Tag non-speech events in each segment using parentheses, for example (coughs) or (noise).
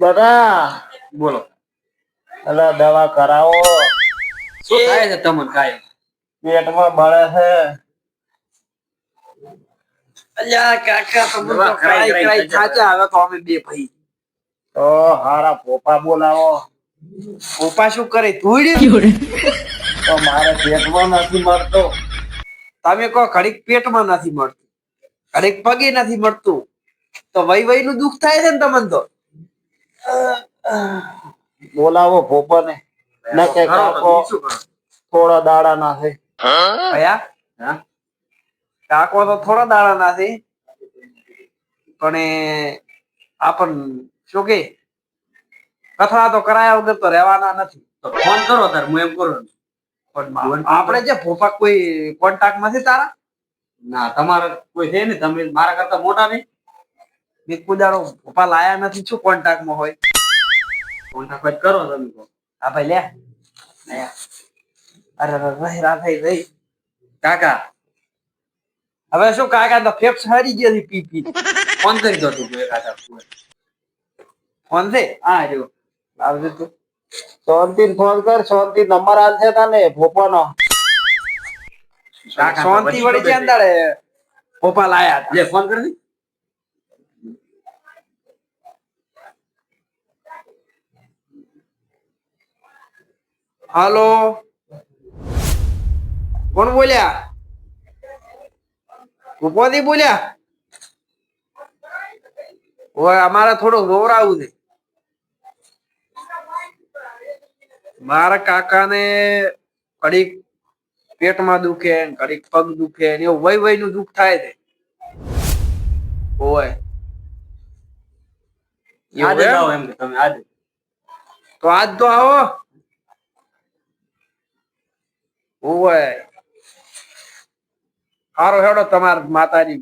બધા. બોલો. એટલે દવા કરાવો. શું થાય છે તમને કાય પેટમાં બળે છે. અલ્યા કાકા તમને તો કરાઈ કરાઈ થાચા હવે તો અમે બે ભાઈ. તો હારા પોપા બોલાવો. પોપા શું કરે? ધૂળ્યું (laughs) તો મારે પેટમાં નથી મળતો. તમે કહો ઘડીક પેટમાં નથી મળતું. ઘડીક પગે નથી મળતું. તો વય વઈ નું દુઃખ થાય છે ને તમને તો? બોલાવો પોપાને ને કે કાકો? થોડા દાડા ના છે. ભયા? કાકો તો થોડા દાડા નથી પણ એ આપણ શું કે કથા તો કરાયા વગર તો રહેવાના નથી. તો ફોન કરો તાર હું એમ કરું પણ આપણે જે ભોપા કોઈ કોન્ટેક્ટ નથી તારા? ના તમારે કોઈ છે ને તમે મારા કરતા મોટા નહીં? મેં કુદાડો પપ્પા લાયા નથી શું કોન્ટેક્ટમાં હોય? કોન્ટેક્ટ કરો તમે કહો. હા ભાઈ લે. અરે રહી રા ભાઈ રહી કાકા. હવે શું કાકા તો ફેફસ હારી ગયા છે પી પી. ફોન કરી દો તું કાકા ફોન. છે? હા જો લાવજે તું. શાંતિ ફોન કર શાંતિ નંબર આલશે તને ભોપાનો. તો શાંતિ વળી ખબર છે ભોપાલ ભોપા લાયા લે ફોન કરી હાલો. કોણ બોલ્યા? ભૂપોથી બોલ્યા? ઓય અમારે થોડું રોવરાવું છે. મારા કાકાને કડીક પેટમાં દુખે કડીક પગ દુખે ને એવું વય વયનું દુઃખ થાય છે. આજે. તો આજ તો આવો. ઓય હારો હેડો તમાર માતાજી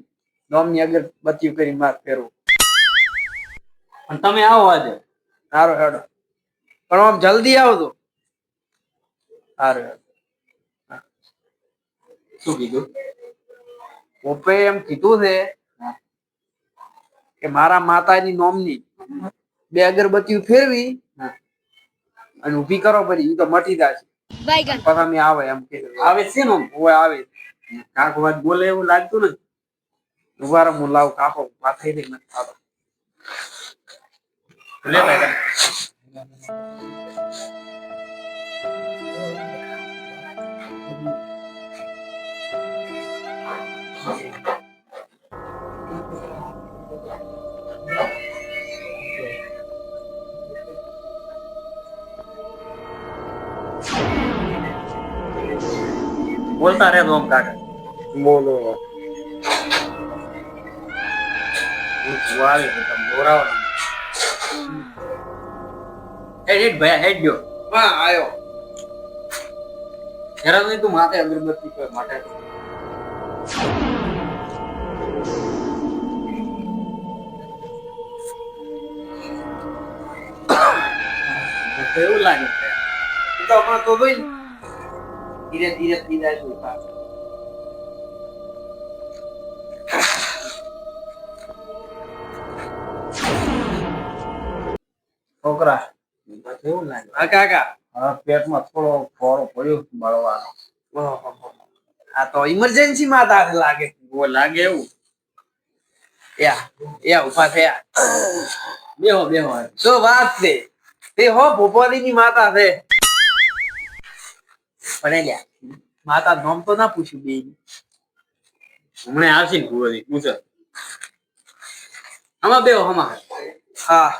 નોમની અગરબત્તી કરી માર ફેરવું. તમે આવો આજે. હારો હેડો. પણ આમ જલ્દી આવજો. હારો હેડો. શું કીધું? પોપે એમ કીધું છે કે મારા માતાજી નોમની બે અગરબત્તી ફેરવી. અને ઊભી કરો પછી એ તો મટી જશે. પછી અમે આવે એમ કે, આવે છે ને ઓય આવે. કાકો વાત બોલે એવું લાગતું ને ઊભા મુલાવ કાપો વાત થઈ રહી નથી થતો. લે કાકા રહેતો આમ કાકા બોલો. આવે છે તમે. હેડ હેડ ભાઈ હેડ જો હા આયો. હેરાન નહીં તું માથે અગરબત્તી કોઈ માટે તો એવું લાગે? તો હમણાં તો જોઈ ધીરે ધીરે છે ઊભા. છોકરા. એવું લાગે હા કાકા. હા પેટમાં થોડો ફોડો પડ્યો બળવાનો. આ તો ઇમરજન્સી માં તારે લાગે. ઓ લાગે એવું? યા યા ઊભા થયા. બેહો બેહો. શું વાત છે? તે હો ભોપાલી ની માતા છે. પણ લ્યા માતા નામ તો ના પૂછ્યું બે હમણાં આવશે ને ભુવાજી પૂછો આમાં બે હમા હા.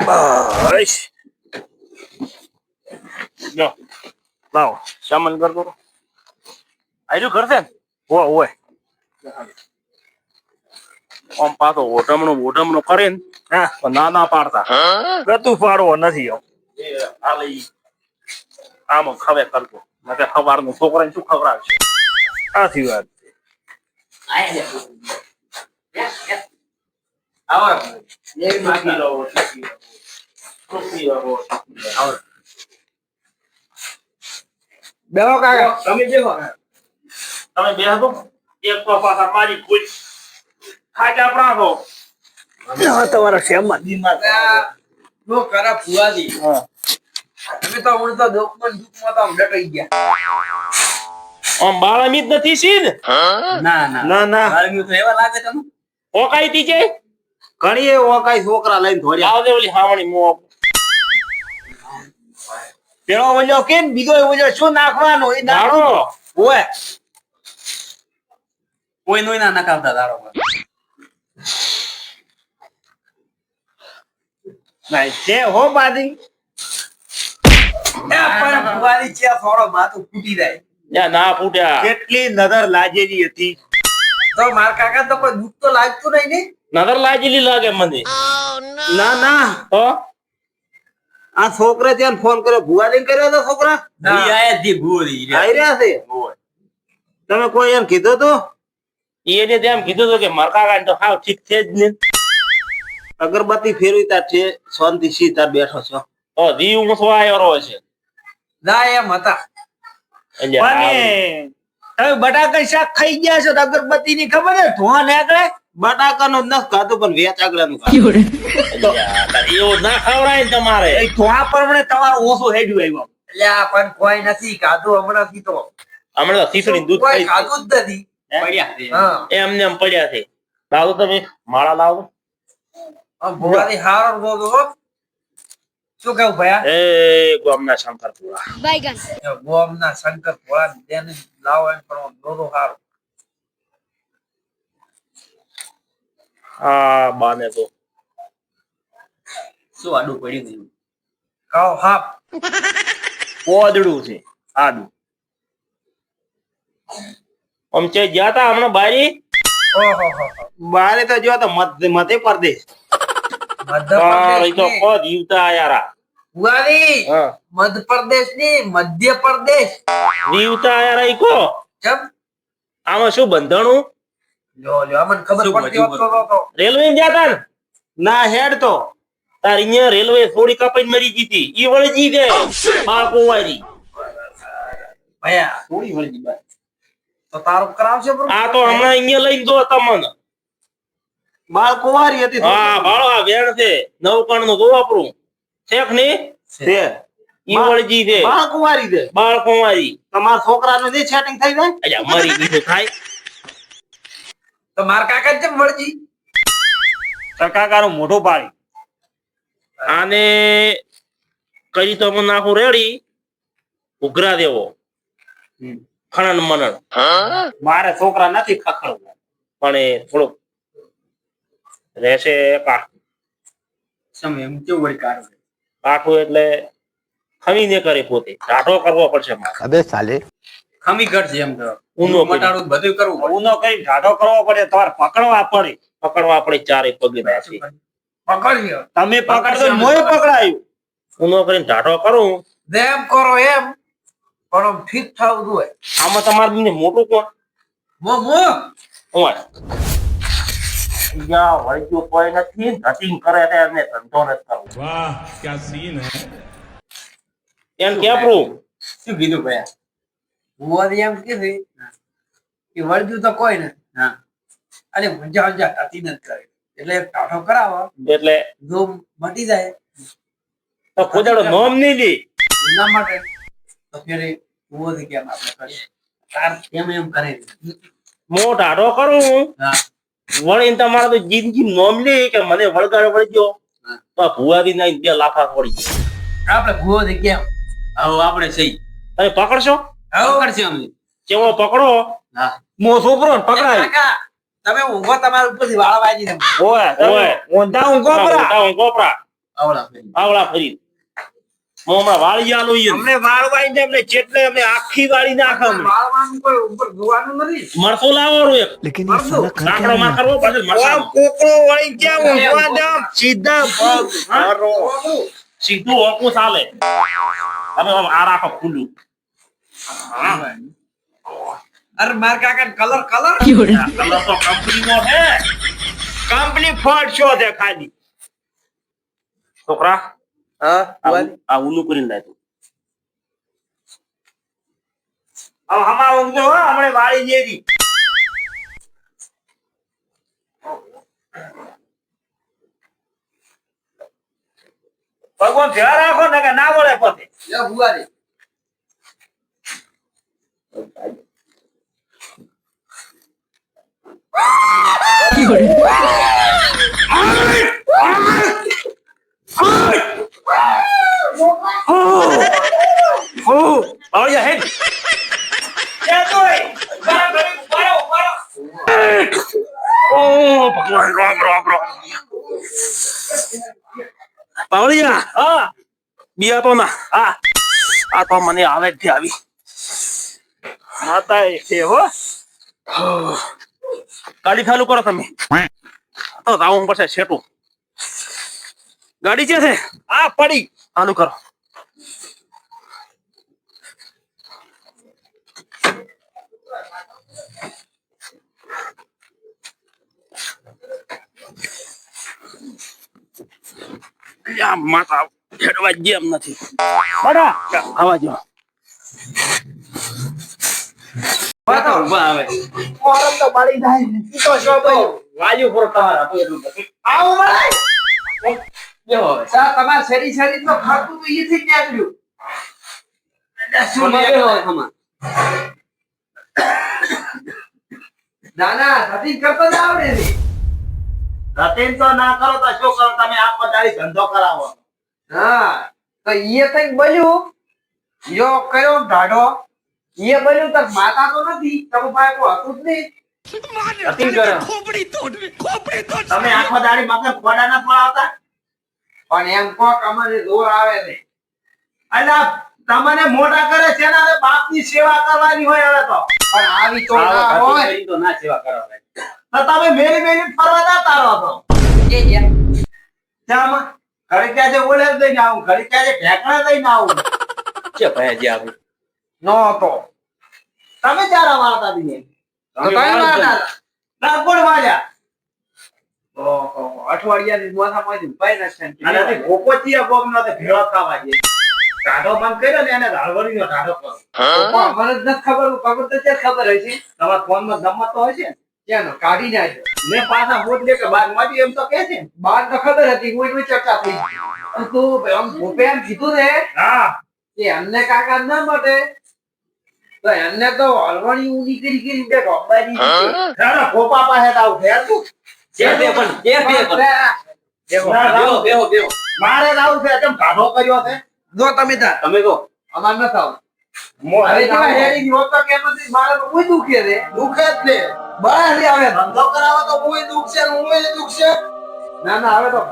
બસ. લો લાવો સામાન કરતો. દો આયુ કરશે ને? ઓય ઓય આમ પાછો ઓટમણો ઓટમણો કરે ને હા. તો ના ના પાડતા. ગતું પાડવો નથી આમ આમ ખવે કરતો. નકે સવારનું છોકરાને શું ખવડાવશે? આથી વાત. બેહો કાકા. તમે બેહો. તમે બે હતો એક તો પાછા મારી કોઈ ખાજા પ્રાસો તમારા શેમાં? દિમાગ નો કરા ફુવાજી તમે તો ઉડતા દુઃખમાં ને દુઃખમાં તો ડટાઈ ગયા. આમ બાળામી જ નથી સીન ના ના. ના ના. બાળકીઓ તો એવા લાગે તમને ઓકાઈ તી છે ઘણી એ ઓકાઈ છોકરા લઈને ધોર્યા. આવજે ઓલી હાવણી મો પેલો વજો કેમ? બીજો વજો શું નાખવાનો? એ નાખો. દાડો. ઓય. કોઈ નોય ના નખાવતા દાડો. પર નહીં roubado, હો બાદી એ પણ ફુવાજી છે થોડો માથું ફૂટી જાય. યા ના ફૂટ્યા. કેટલી નજર લાજેલી હતી. તો માર કાકા તો કોઈ દુઃખ તો લાગતું નહીં ને? લાજેલી લાગે મને. ના ના. તો આ છોકરા ત્યાં ફોન કર્યો. ભુવાજી કર્યો હતો છોકરા? રહ્યા. છે? તમે કોઈ એમ કીધું તો? એને તેમ કીધું હતું કે મરકા કાકા તો હાવ ઠીક છે જ ને. અગરબત્તી ફેરવી તાર છે શાંતિ સી તાર બેઠો છો. ઓ દીવ ઊંચો આવ્યો રહો છે. ના એમ હતા. એટલે તમે બટાકા શાક ખાઈ ગયા છો તો અગરબત્તી ની ખબર છે? ધોવા નીકળે? બટાકા નું નખ ખાધું પણ વેચ આગળનું એવું ના ખવડાય તમારે. ધોવા પ્રમાણે તમારું ઓછું હેડ્યું આવ્યો. એટલે આ પણ કોઈ નથી ખાધું હમણાં થી તો. હમણાં તો ખીચડી દૂધ કોઈ ખાધું જ નથી. પડ્યા. એમને એમ પડ્યા છે. લાવો તમે માળા લાવો. ભોળાની હાર હારો બોલો શું કેવું ભયા? એ ગામના શંકરપુરા. Baigan. ગોમના શંકર ભોળા તેને લાવો એમ પણ દોરો હાર. હા બાને તો. શું આડું પડી ગયું કાવ હાપ. કોદડું છે આડું. આમ છે ગયા તા હમણાં બારી? બારે તો જો તો મધ્ય મધ્ય પ્રદેશ મધ્યપ્રદેશની મધ્યપ્રદેશ. જીવતા આયારા ઈ કો? આમાં શું બંધાણું? રેલવે ગયા તા ને? ના હેડ તો. તાર અહીંયા રેલવે થોડી કપાઈ મરી ગઈ હતી ઈ વળી જી ગઈ બાળકો વારી ભયા. થોડી વળી બાર. તો તારો કરાવશે બરો? આ તો હમણાં અહીંયા લઈને દો તમને. બાળ કુંવારી હતી હા બાળો આ વેણ છે. નવકણનું ગોવાપરું શેખની છે. ઈવળજી છે. બાળ કુંવારી છે. બાળકો વારી તમારા છોકરાનું જે સેટિંગ થઈ જાય? અજા મરી ગયું થાય. તો માર કાકા છે વળજી ટકાકાનું મોઢો પાડી. આને કરી તો નાખું રેડી. ઉઘરા દેવો. ખણન મનન મારે છોકરા નથી ખખડવા. પણ એ થોડુંક રહેશે કાઠ સમય એમ કેવું વળી કાઢું કાઠું એટલે ખમી ને કરી પોતે. ઢાઢો કરવો પડશે અબે સાલે. ખમી કરજે એમ તો. ઊનો. મટાડું બધું કરવું પડે. ઉનો કરી ઢાઢો કરવો પડે. તમારે પકડવા પડે. પકડવા પડે ચારે પગે નાખી પકડ્યો. તમે પકડતો મોય પકડાયું. ઊનો કરીને ઢાઢો કરું. જેમ કરો એમ. પણ ઠીક થવું જોઈએ આમાં તમારું મોટું કોણ? મો મો. ઓય યા વળગ્યું કોઈ નથી. નટિંગ કરે તે એને ધંધો નથી કરવો. વાહ ક્યા સીન હે? એમ કે પ્રૂ શું કીધું ભાઈ? હું એમ કીધી કે વળગ્યું તો કોઈ નથી. હા. અને મજા મજા થતી નથી કરી. એટલે ટાઠો કરાવો. એટલે? ધૂમ મટી જાય. તો ખોદાડો નોમ નહીં દે. એના માટે તો ફેર ભુવાજી કેમ આપણે કરીએ. તાર એમ એમ કરે મો કરું હા. તમારે તો જિંદગી નોમ લે કે મને વળગાડ વળી ગયો. તો ભુવાથી ના બે લાફા પડી ગયા આપણે હવે આપણે સહી તમે પકડશો? પકડશે અમે. કેવો પકડો? મો છોકરો ને પકડાયું. તમે ઊંઘો તમારા ઉપરથી વાળા વાજી ઓય ઓય. ઊંધા ઊંઘો પરા મોટા હું આવડા ફેરી. આવડા ફરી અરે માર કાકા કલર કલર કલર કંપની નો કંપની ફોડ શો છે ખાલી? છોકરા હા આ ઉ- આ ઊનું કરીને લાય તું. ઊંઘજો હમણે વાળી જેરી ભગવાન ધ્યાન રાખો ને કે ના વળે પોતે. ઓ આવડ્યા હે ક્યાં તોય બરા ઘડી ઉભારો ઉભારો ઓ ભગવાન રામ રામ રામ પાવળિયા? હા. બિયા તો ના. હા. આ તો મને આવે જ આવી. માતા એ છે હો. ગાડી ચાલુ કરો તમે. તો રાઉન્ડ પડશે શેટું ગાડી છે આ પડી. ચાલુ કરો આ માથા હેડવા જેમ નથી બડા આવા જો ઊભા આવે ઓરમ તો બળી જાય ઈ તો શું બોલ્યો વાયુ પર તમારા તો એટલું નથી આવો મળે બેહો હવે સા તમાર શરીર શરીર તો ખાતું તો ઈ થી નીકળ્યું ખમા બેહો હવે. ખમા (coughs) ના ના કરતો જ આવડે છે રતીન તો ના કરો તો શું કરો? તમે આ પધારી ધંધો કરાવો. હા તો ઈએ કંઈક બન્યું યો કયો ઢાઢો ઈએ બન્યું તો માતા તો નથી તમે પાસે કોઈ હતું જ નહીં. અતિ કરે તમે આખો દાડી મગર ખોડા ના પડાવતા પણ એમ કોક અમારે જોર આવે ને અલ્યા તમને મોટા કરે છે ને બાપની સેવા કરવાની હોય હવે તો. પણ આવી તો ના હોય. તો ના સેવા કરો ભાઈ તો તમે મેરી મેરી ફરવા ના તારો છો એ જામાં ઘડી ક્યાં છે ઓલે જ લઈને આવું ઘરે ક્યાં છે ઢેકણા લઈને આવું. છે ભાઈ જે આવું. નો હતો. તમે ચારા વાળતા દીને તો કઈ વાત ના ના વાળ્યા ઓહો અઠવાડિયાની માથામાંથી ઉપાય ના છે અને તે ભોપોચીયા બોગ નો તે ભેળો થવા બંધ કર્યો ને એને રાળવરીનો ટાઢો કરો મને જ નથી ખબર ખબર તો ક્યાં ખબર હશે. તમારા ફોનમાં ગમત તો હોય છે ને? ક્યાંનો કાઢી નાખ્યો મેં પાછા હોત લે કે બારમાંથી એમ તો કે છે. બાર તો ખબર હતી કોઈ કોઈ ચર્ચા થઈ. પણ તું આમ ભૂપે એમ કીધું ને હા. કે એમને કાકા ના માટે. તો એમને તો હલવાણી ઊંધી કરી કરી બે ઢોબાજી તારા ભોપા પાસે તો આવું થયા તું. જે બે પણ જે બે પણ ના, બેહો ના, બેહો બેહો મારે જ આવું છે કેમ ટાઢો કર્યો છે જો તમે તાર તમે તો અમાર ન થાવ. હવે જેવા હેડી ગયો તો કે નથી મારે તો કોઈ દુખે છે દુખે જ ને. બહાર લે આવે. ધંધો કરાવો તો હું દુખશે ને હું દુખશે. ના ના હવે તો.